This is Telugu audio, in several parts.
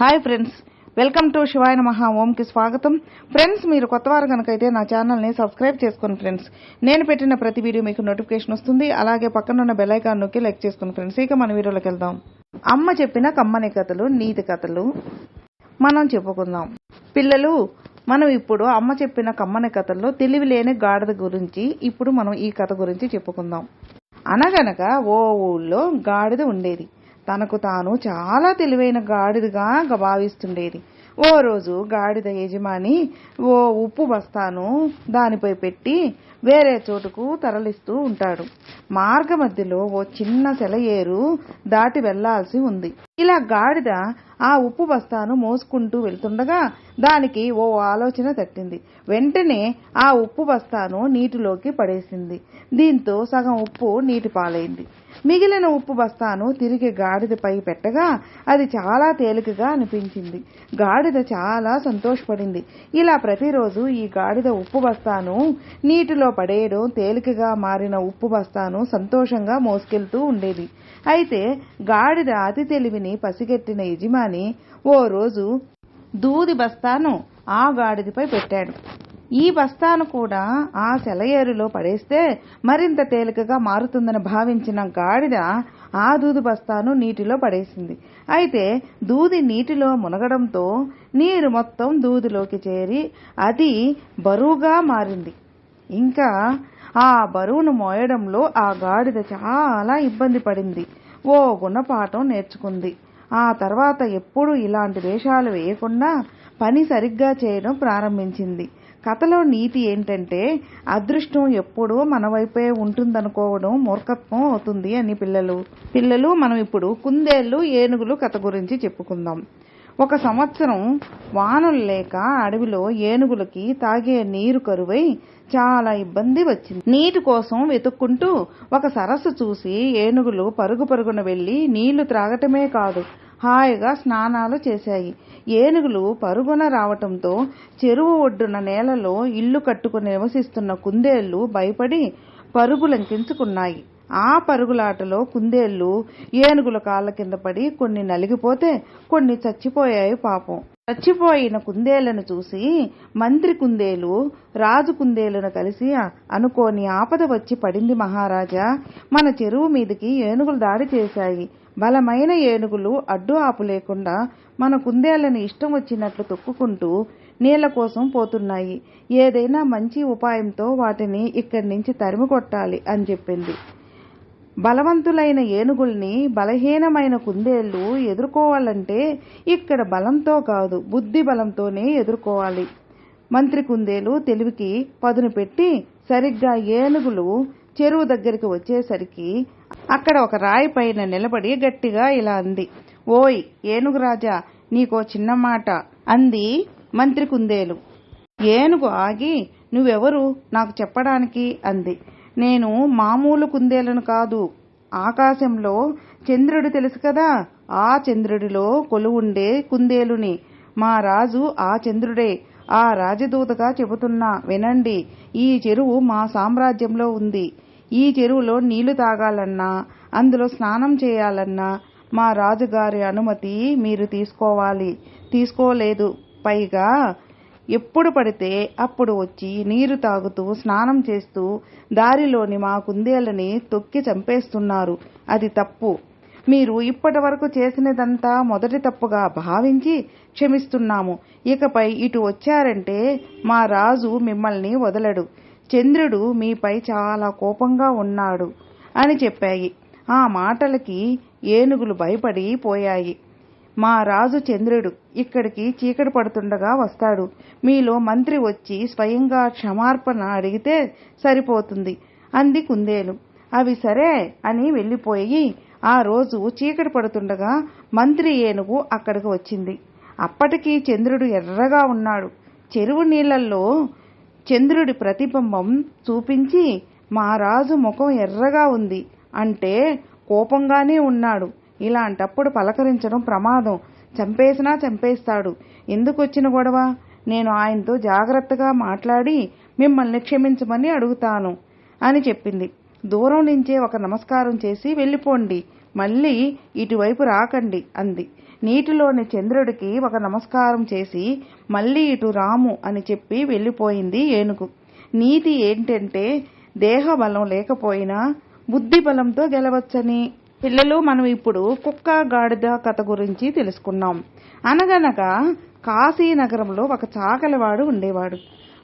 Hi friends welcome to Shivayana మహా ఓంకి స్వాగతం ఫ్రెండ్స్ మీరు కొత్త వారు కనుకైతే నా ఛానల్ని సబ్స్క్రైబ్ చేసుకోండి ఫ్రెండ్స్ నేను పెట్టిన ప్రతి వీడియో మీకు నోటిఫికేషన్ వస్తుంది. అలాగే పక్కన ఉన్న నొక్కి లైక్ చేసుకోండి ఫ్రెండ్స్ ఇక మన వీడియోలోకి వెళ్దాం. అమ్మ చెప్పిన కమ్మని కథలు నీతి కథలు మనం చెప్పుకుందాం. పిల్లలు మనం ఇప్పుడు అమ్మ చెప్పిన కమ్మని కథల్లో తెలివి లేని గాడిద గురించి ఇప్పుడు మనం ఈ కథ గురించి చెప్పుకుందాం. అనగనగా ఓ ఊళ్ళో గాడిద ఉండేది. తనకు తాను చాలా తెలివైన గాడిదగా భావిస్తుండేది. ఓ రోజు గాడిద యజమాని ఓ ఉప్పు బస్తాను దానిపై పెట్టి వేరే చోటుకు తరలిస్తూ ఉంటాడు. మార్గ మధ్యలో ఓ చిన్న సెలయేరు దాటి వెళ్ళాల్సి ఉంది. ఇలా గాడిద ఆ ఉప్పు బస్తాను మోసుకుంటూ వెళ్తుండగా దానికి ఓ ఆలోచన తట్టింది. వెంటనే ఆ ఉప్పు బస్తాను నీటిలోకి పడేసింది. దీంతో సగం ఉప్పు నీటి పాలైంది. మిగిలిన ఉప్పు బస్తాను తిరిగి గాడిదపై పెట్టగా అది చాలా తేలికగా అనిపించింది. గాడిద చాలా సంతోషపడింది. ఇలా ప్రతిరోజు ఈ గాడిద ఉప్పు బస్తాను నీటిలో పడేయడం తేలికగా మారిన ఉప్పు బస్తాను సంతోషంగా మోసుకెళ్తూ ఉండేది. అయితే గాడిద అతి తెలివిని పసిగెట్టిన యజమాని ఓ రోజు దూది బస్తాను ఆ గాడిదపై పెట్టాడు. ఈ బస్తాను కూడా ఆ సెలయేరులో పడేస్తే మరింత తేలికగా మారుతుందని భావించిన గాడిద ఆ దూది బస్తాను నీటిలో పడేసింది. అయితే దూది నీటిలో మునగడంతో నీరు మొత్తం దూదిలోకి చేరి అది బరువుగా మారింది. ఇంకా ఆ బరువును మోయడంలో ఆ గాడిద చాలా ఇబ్బంది పడింది. ఓ గుణపాఠం నేర్చుకుంది. ఆ తర్వాత ఎప్పుడు ఇలాంటి వేషాలు వేయకుండా పని సరిగ్గా చేయడం ప్రారంభించింది. కథలో నీతి ఏంటంటే అదృష్టం ఎప్పుడూ మన వైపే ఉంటుందనుకోవడం మూర్ఖత్వం అవుతుంది అని పిల్లలు. పిల్లలు మనం ఇప్పుడు కుందేళ్ళు ఏనుగులు కథ గురించి చెప్పుకుందాం. ఒక సంవత్సరం వానలు లేక అడవిలో ఏనుగులకి తాగే నీరు కరువై చాలా ఇబ్బంది వచ్చింది. నీటి కోసం వెతుక్కుంటూ ఒక సరస్సు చూసి ఏనుగులు పరుగు పరుగున వెళ్ళి నీళ్ళు త్రాగటమే కాదు హాయిగా స్నానాలు చేశాయి. ఏనుగులు పరుగున రావటంతో చెరువు ఒడ్డున నేలలో ఇల్లు కట్టుకుని నివసిస్తున్న కుందేళ్ళు భయపడి పరుగులంకించుకున్నాయి ఆ పరుగులాటలో కుందేళ్ళు ఏనుగుల కాళ్ళ కింద పడి కొన్ని నలిగిపోతే కొన్ని చచ్చిపోయాయి పాపం. చచ్చిపోయిన కుందేలను చూసి మంత్రి కుందేలు రాజు కుందేలును కలిసి అనుకోని ఆపద వచ్చి పడింది మహారాజా. మన చెరువు మీదకి ఏనుగులు దాడి చేశాయి. బలమైన ఏనుగులు అడ్డు ఆపు లేకుండా మన కుందేళ్ళను ఇష్టం వచ్చినట్లు తొక్కుకుంటూ నీళ్ళ కోసం పోతున్నాయి. ఏదైనా మంచి ఉపాయంతో వాటిని ఇక్కడి నుంచి తరిమి కొట్టాలి అని చెప్పింది. బలవంతులైన ఏనుగుల్ని బలహీనమైన కుందేళ్ళు ఎదుర్కోవాలంటే ఇక్కడ బలంతో కాదు బుద్ధి బలంతోనే ఎదుర్కోవాలి. మంత్రి కుందేలు తెలివికి పదును పెట్టి సరిగ్గా ఏనుగులు చెరువు దగ్గరికి వచ్చేసరికి అక్కడ ఒక రాయి పైన నిలబడి గట్టిగా ఇలా అంది ఓయ్ ఏనుగు రాజా నీకో చిన్న మాట అంది మంత్రి కుందేలు. ఏనుగు ఆగి నువ్వెవరు? నాకు చెప్పడానికి అంది. నేను మామూలు కుందేలను కాదు. ఆకాశంలో చంద్రుడు తెలుసు కదా? ఆ చంద్రుడిలో కొలువుండే కుందేలుని. మా రాజు ఆ చంద్రుడే. ఆ రాజదూతగా చెబుతున్నా వినండి. ఈ చెరువు మా సామ్రాజ్యంలో ఉంది. ఈ చెరువులో నీళ్ళు తాగాలన్నా అందులో స్నానం చేయాలన్నా మా రాజుగారి అనుమతి మీరు తీసుకోవాలి. తీసుకోలేదు. పైగా ఎప్పుడు పడితే అప్పుడు వచ్చి నీరు తాగుతూ స్నానం చేస్తూ దారిలోని మా కుందేళ్ళని తొక్కి చంపేస్తున్నారు. అది తప్పు. మీరు ఇప్పటి వరకు చేసినదంతా మొదటి తప్పుగా భావించి క్షమిస్తున్నాము. ఇకపై ఇటు వచ్చారంటే మా రాజు మిమ్మల్ని వదలడు. చంద్రుడు మీపై చాలా కోపంగా ఉన్నాడు అని చెప్పాయి. ఆ మాటలకి ఏనుగులు భయపడి పోయాయి. మా రాజు చంద్రుడు ఇక్కడికి చీకటి పడుతుండగా వస్తాడు. మీలో మంత్రి వచ్చి స్వయంగా క్షమార్పణ అడిగితే సరిపోతుంది అంది కుందేలు. అవి సరే అని వెళ్ళిపోయి ఆ రోజు చీకటి పడుతుండగా మంత్రి ఏనుగు అక్కడికి వచ్చింది. అప్పటికి చంద్రుడు ఎర్రగా ఉన్నాడు. చెరువు నీళ్ళలో చంద్రుడి ప్రతిబింబం చూపించి మా రాజు ముఖం ఎర్రగా ఉంది అంటే కోపంగానే ఉన్నాడు. ఇలాంటప్పుడు పలకరించడం ప్రమాదం. చంపేసినా చంపేస్తాడు. ఎందుకు వచ్చిన గొడవ? నేను ఆయనతో జాగ్రత్తగా మాట్లాడి మిమ్మల్ని క్షమించమని అడుగుతాను అని చెప్పింది. దూరం నుంచే ఒక నమస్కారం చేసి వెళ్ళిపోండి. మళ్ళీ ఇటువైపు రాకండి అంది. నీటిలోని చంద్రుడికి ఒక నమస్కారం చేసి మళ్ళీ ఇటు రాము అని చెప్పి వెళ్ళిపోయింది ఏనుగు. నీతి ఏంటంటే దేహ బలం లేకపోయినా బుద్ధి బలంతో గెలవచ్చని. పిల్లలు మనం ఇప్పుడు కుక్క గాడిద కథ గురించి తెలుసుకున్నాం. అనగనగా కాశీ నగరంలో ఒక చాకలివాడు ఉండేవాడు.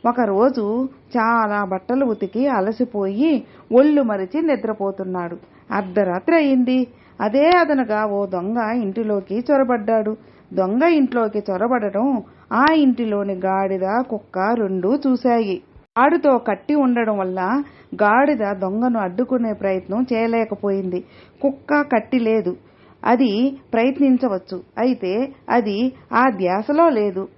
ఒకరోజు చాలా బట్టలు ఉతికి అలసిపోయి ఒళ్ళు మరిచి నిద్రపోతున్నాడు. అర్ధరాత్రి అయింది. అదే అదనగా ఓ దొంగ ఇంటిలోకి చొరబడ్డాడు. దొంగ ఇంట్లోకి చొరబడటం ఆ ఇంటిలోని గాడిద కుక్క రెండూ చూశాయి. ఆడుతో కట్టి ఉండడం వల్ల గాడిద దొంగను అడ్డుకునే ప్రయత్నం చేయలేకపోయింది. కుక్క కట్టి లేదు. అది ప్రయత్నించవచ్చు. అయితే అది ఆ ధ్యాసలో లేదు.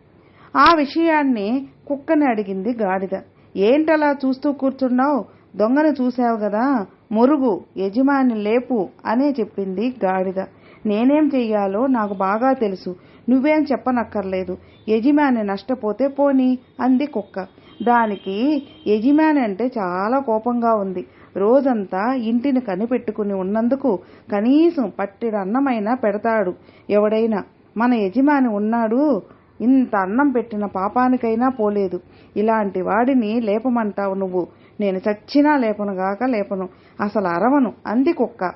ఆ విషయాన్ని కుక్కని అడిగింది గాడిద. ఏంటలా చూస్తూ కూర్చున్నావు? దొంగను చూశావు కదా? మురుగు యజమాని లేపు అనే చెప్పింది గాడిద. నేనేం చెయ్యాలో నాకు బాగా తెలుసు. నువ్వేం చెప్పనక్కర్లేదు. యజమాని నష్టపోతే పోనీ అంది కుక్క. దానికి యజమాని అంటే చాలా కోపంగా ఉంది. రోజంతా ఇంటిని కనిపెట్టుకుని ఉన్నందుకు కనీసం పట్టిన అన్నమైనా పెడతాడు. ఎవడైనా మన యజమాని ఉన్నాడు ఇంత అన్నం పెట్టిన పాపానికైనా పోలేదు. ఇలాంటి వాడిని లేపమంటావు నువ్వు. నేను చచ్చినా లేపనుగాక లేపను. అసలు అరవను అంది కుక్క.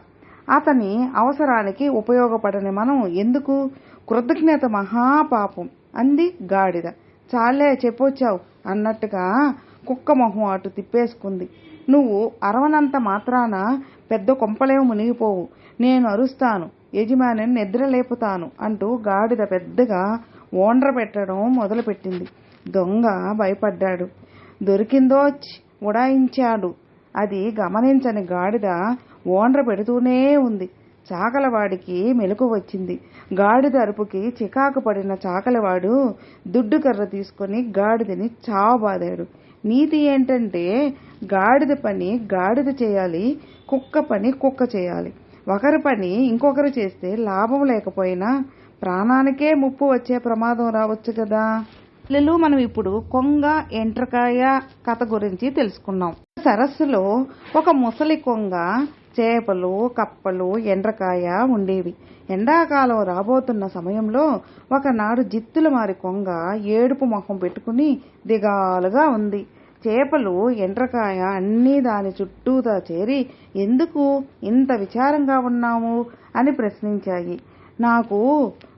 అతని అవసరానికి ఉపయోగపడని మనం ఎందుకు? కృతజ్ఞత మహాపాపం అంది గాడిద. చాలే చెప్పొచ్చావు అన్నట్టుగా కుక్క మొహం అటు తిప్పేసుకుంది. నువ్వు అరవనంత మాత్రాన పెద్ద కొంపలేవు మునిగిపోవు. నేను అరుస్తాను యజమానిని నిద్రలేపుతాను అంటూ గాడిద పెద్దగా ఓండ్ర పెట్టడం మొదలుపెట్టింది. దొంగ భయపడ్డాడు. దొరికిందో ఉడాయించాడు. అది గమనించని గాడిద ఓండ్ర పెడుతూనే ఉంది. చాకలవాడికి మెలకు వచ్చింది. గాడిద అరుపుకి చికాకు పడిన చాకలవాడు దుడ్డు కర్ర తీసుకొని గాడిదని చావబాదాడు. నీతి ఏంటంటే గాడిద పని గాడిద చేయాలి కుక్క పని కుక్క చేయాలి. ఒకరి పని ఇంకొకరు చేస్తే లాభం లేకపోయినా ప్రాణానికే ముప్పు వచ్చే ప్రమాదం రావచ్చు కదా. పిల్లలు మనం ఇప్పుడు కొంగ ఎంట్రకాయ కథ గురించి తెలుసుకున్నాం సరస్సులో ఒక ముసలి కొంగ చేపలు కప్పలు ఎండ్రకాయ ఉండేవి. ఎండాకాలం రాబోతున్న సమయంలో ఒకనాడు జిత్తుల మారి కొంగ ఏడుపు మొహం పెట్టుకుని దిగాలుగా ఉంది. చేపలు ఎండ్రకాయ అన్నీ దాని చుట్టూతా చేరి ఎందుకు ఇంత విచారంగా ఉన్నాము అని ప్రశ్నించాయి. నాకు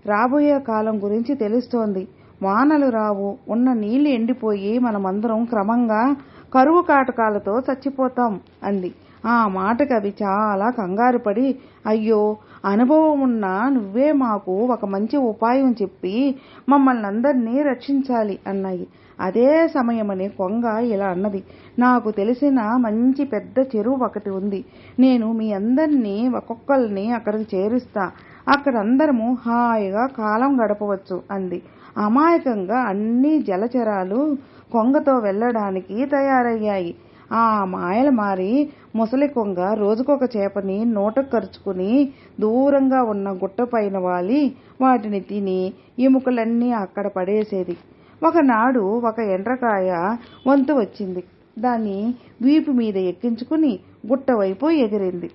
రాబోయే కాలం గురించి తెలుస్తోంది. వానలు రావు ఉన్న నీళ్ళు ఎండిపోయి మనమందరం క్రమంగా కరువు కాటకాలతో చచ్చిపోతాం అంది. ఆ మాటకు అవి చాలా కంగారు పడి అయ్యో అనుభవం ఉన్న నువ్వే మాకు ఒక మంచి ఉపాయం చెప్పి మమ్మల్ని అందరినీ రక్షించాలి అన్నాయి. అదే సమయమని కొంగ ఇలా అన్నది. నాకు తెలిసిన మంచి పెద్ద చెరువు ఒకటి ఉంది. నేను మీ అందరినీ ఒక్కొక్కరిని అక్కడికి చేరుస్తా. అక్కడ అందరము హాయిగా కాలం గడపవచ్చు అంది. అమాయకంగా అన్ని జలచరాలు కొంగతో వెళ్ళడానికి తయారయ్యాయి. ఆ మాయలు మారి ముసలి కొంగ రోజుకొక చేపని నోటకు ఖర్చుకుని దూరంగా ఉన్న గుట్టపైన వాలి వాటిని తిని ఎముకలన్నీ అక్కడ పడేసేది. ఒకనాడు ఒక ఎండ్రకాయ వంతు వచ్చింది. దాన్ని వీపు మీద ఎక్కించుకుని గుట్ట వైపు ఎగిరింది.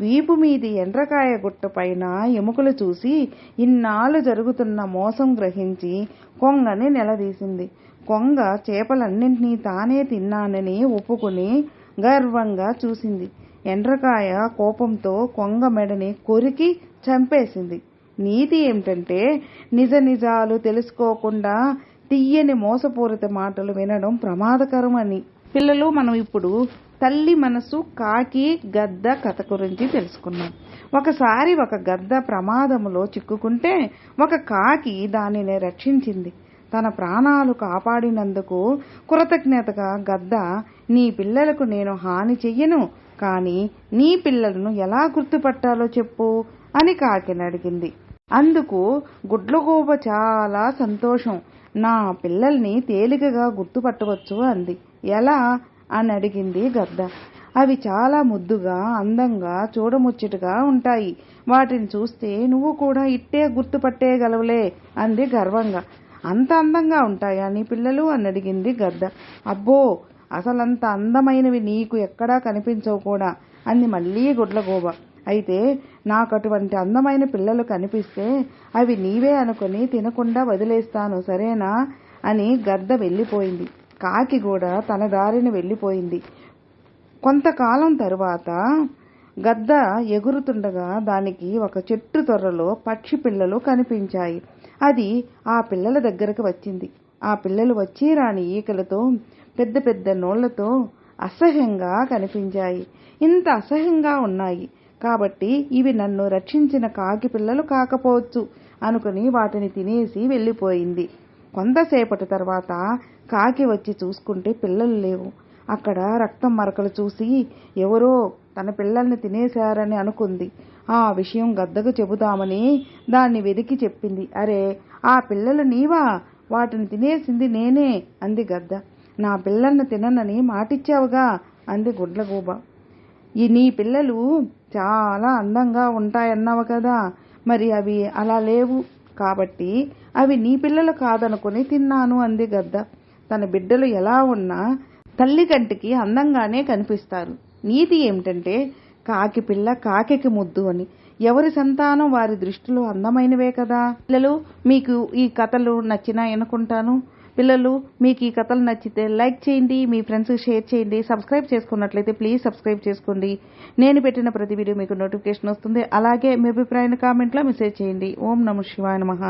వీపు మీది ఎండ్రకాయ గుట్ట పైన ఎముకలు చూసి ఇన్నాళ్ళు జరుగుతున్న మోసం గ్రహించి కొంగని నిలదీసింది. కొంగ చేపలన్నింటినీ తానే తిన్నానని ఒప్పుకుని గర్వంగా చూసింది. ఎండ్రకాయ కోపంతో కొంగ మెడని కొరికి చంపేసింది. నీతి ఏమిటంటే నిజ నిజాలు తెలుసుకోకుండా తీయని మోసపూరిత మాటలు వినడం ప్రమాదకరం అని పిల్లలు మనం ఇప్పుడు తల్లి మనసు కాకి గద్ద కథ గురించి తెలుసుకున్నాం. ఒకసారి ఒక గద్ద ప్రమాదములో చిక్కుకుంటే ఒక కాకి దానిని రక్షించింది. తన ప్రాణాలు కాపాడినందుకు కృతజ్ఞతగా గద్ద నీ పిల్లలకు నేను హాని చెయ్యను కానీ నీ పిల్లలను ఎలా గుర్తుపట్టాలో చెప్పు అని కాకిని అడిగింది. అందుకు గుడ్లగూబ చాలా సంతోషం. నా పిల్లల్ని తేలికగా గుర్తుపట్టవచ్చు అంది. ఎలా? అని అడిగింది గద్ద. అవి చాలా ముద్దుగా అందంగా చూడముచ్చటగా ఉంటాయి. వాటిని చూస్తే నువ్వు కూడా ఇట్టే గుర్తుపట్టేయగలవులే అంది గర్వంగా. అంత అందంగా ఉంటాయా? నీ పిల్లలు? అని అడిగింది గద్ద. అబ్బో అసలంత అందమైనవి నీకు ఎక్కడా కనిపించవు కూడా అంది మళ్ళీ గుడ్లగోబ. అయితే నాకు అటువంటి అందమైన పిల్లలు కనిపిస్తే అవి నీవే అనుకొని తినకుండా వదిలేస్తాను సరేనా? అని గద్ద వెళ్ళిపోయింది. కాకి కూడా తన దారిని వెళ్ళిపోయింది. కొంతకాలం తరువాత గద్ద ఎగురుతుండగా దానికి ఒక చెట్టు త్వరలో పక్షి పిల్లలు కనిపించాయి. అది ఆ పిల్లల దగ్గరకు వచ్చింది. ఆ పిల్లలు వచ్చి రాని ఈకలతో పెద్ద పెద్ద నోళ్ళతో అసహ్యంగా కనిపించాయి. ఇంత అసహ్యంగా ఉన్నాయి. కాబట్టి ఇవి నన్ను రక్షించిన కాకి పిల్లలు కాకపోవచ్చు అనుకుని వాటిని తినేసి వెళ్ళిపోయింది. కొంతసేపటి తర్వాత కాకి వచ్చి చూసుకుంటే పిల్లలు లేవు. అక్కడ రక్తం మరకలు చూసి ఎవరో తన పిల్లల్ని తినేశారని అనుకుంది. ఆ విషయం గద్దకు చెబుదామని దాన్ని వెదికి చెప్పింది. అరే ఆ పిల్లలు నీవా? వాటిని తినేసింది నేనే అంది గద్ద. నా పిల్లల్ని తిననని మాటిచ్చావుగా అంది గుడ్లగూబ. ఈ నీ పిల్లలు చాలా అందంగా ఉంటాయన్నావు కదా మరి అవి అలా లేవు. కాబట్టి అవి నీ పిల్లలు కాదనుకుని తిన్నాను అంది గద్ద. తన బిడ్డలు ఎలా ఉన్నా తల్లి కంటికి అందంగానే కనిపిస్తారు. నీతి ఏమిటంటే కాకి పిల్ల కాకికి ముద్దు అని. ఎవరి సంతానం వారి దృష్టిలో అందమైనవే కదా. పిల్లలు మీకు ఈ కథలు నచ్చినా అనుకుంటాను. పిల్లలు మీకు ఈ కథలు నచ్చితే లైక్ చేయండి మీ ఫ్రెండ్స్కి షేర్ చేయండి సబ్స్క్రైబ్ చేసుకున్నట్లయితే ప్లీజ్ సబ్స్క్రైబ్ చేసుకోండి. నేను పెట్టిన ప్రతి వీడియో మీకు నోటిఫికేషన్ వస్తుంది. అలాగే మీ అభిప్రాయాన్ని కామెంట్లో మెసేజ్ చేయండి. ఓం నమ శివాయ నమః.